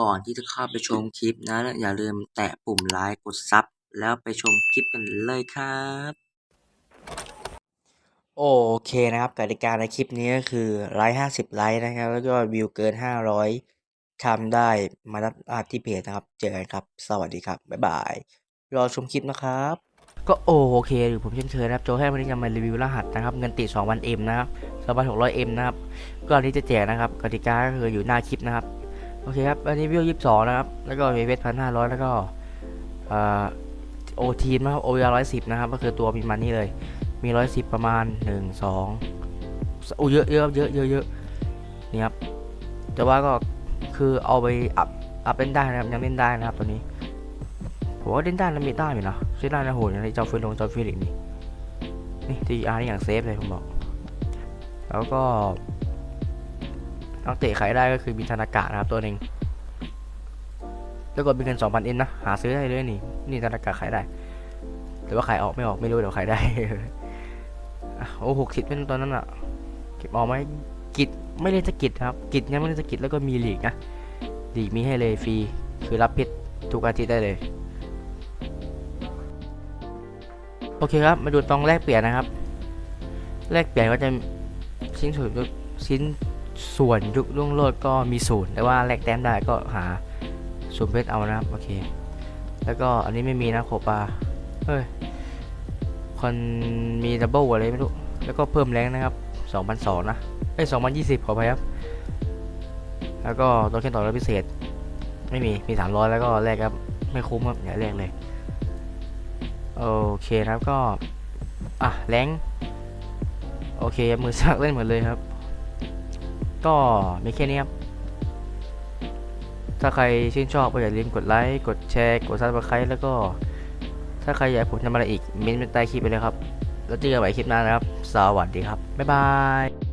ก่อนที่จะเข้าไปชมคลิปนะ อย่าลืมแตะปุ่มไลค์กดซับแล้วไปชมคลิปกันเลยครับ โอเคนะครับกติกาในคลิปนี้ก็คือไลค์ห้าสิบไลค์นะครับ แล้วก็วิวเกินห้าร้อยทำได้มานัดอาที่เพจนะครับ เจอกันครับ สวัสดีครับ บ๊ายบาย รอชมคลิปนะครับ ก็โอเคหรือผมเช่นเคยนะครับ โจให้วันนี้จะมารีวิวรหัสนะครับ เงินติด2,000 M นะครับ2,600 M นะครับ ก็อันนี้จะแจกนะครับ กติกาก็คืออยู่หน้าคลิปนะครับ โอเคครับ อันนี้วิว22นะครับ แล้วก็มีเวทพันห้าร้อยแล้วก็โอทีมนะครับโอวีร้อยสิบนะครับ ก็คือตัวมีมันนี่เลย มีร้อยสิบประมาณหนึ่งสองโอ้เยอะเยอะเยอะเยอะเยอะนี่ครับ แต่ว่าก็คือเอาไปอัพอัพเล่นได้นะครับ ยังเล่นได้นะครับตัวนี้ผมว่าเล่นได้แล้วมีได้อยู่นะใช้ได้นะโหอย่างในเจ้าฟิลงเจ้าฟิลิกนี่นี่ทีอาร์นี่อย่างเซฟเลยผมบอก แล้วก็ นักเตะขายได้ก็คือมีธนากะนะครับตัวหนึ่งแล้วก็มีเงิน2,000เอ็นนะ หาซื้อได้เลยนี่ นี่ธนากะขายได้ แต่ว่าขายออกไม่ออกไม่รู้เดี๋ยวขายได้ โอ้หกสิบเป็นตอนนั้นอะ เก็บออกไหมกิจไม่เล่นสกิจครับ กิจยังไม่เล่นสกิจแล้วก็มีหลีกนะหลีกมีให้เลยฟรี คือรับพิษทุกอาทิตย์ได้เลย โอเคครับ มาดูตรงแลกเปลี่ยนนะครับ แลกเปลี่ยนก็จะชิ้นส่วนยุคชิ้น ส่วนยุครุ่งโรจน์ก็มีศูนย์แต่ว่าแลกแต้มได้ก็หาศูนย์เพชรเอานะครับโอเค แล้วก็อันนี้ไม่มีนะโคปาเฮ้ยคนมีดับเบิลอะไรไม่รู้ แล้วก็เพิ่มแรงนะครับ2,002นะเอ้ย2,020 ขอไปครับ แล้วก็ตัวเข็นต่อรับพิเศษ ไม่มีมี 300 แล้วก็แลกครับ ไม่คุ้มครับอย่าแลกเลย โอเคนะครับก็ อะแรงโอเคมือซักเล่นหมดเลยครับ ก็มีแค่นี้ครับ ถ้าใครชื่นชอบก็อย่าลืมกดไลค์ กดแชร์ กดซับสไครต์แล้วก็ ถ้าใครอยากผมทำอะไรอีกเม้นต์ใต้คลิปไปเลยครับ แล้วเจอกันใหม่คลิปหน้านะครับ สวัสดีครับ บ๊ายบาย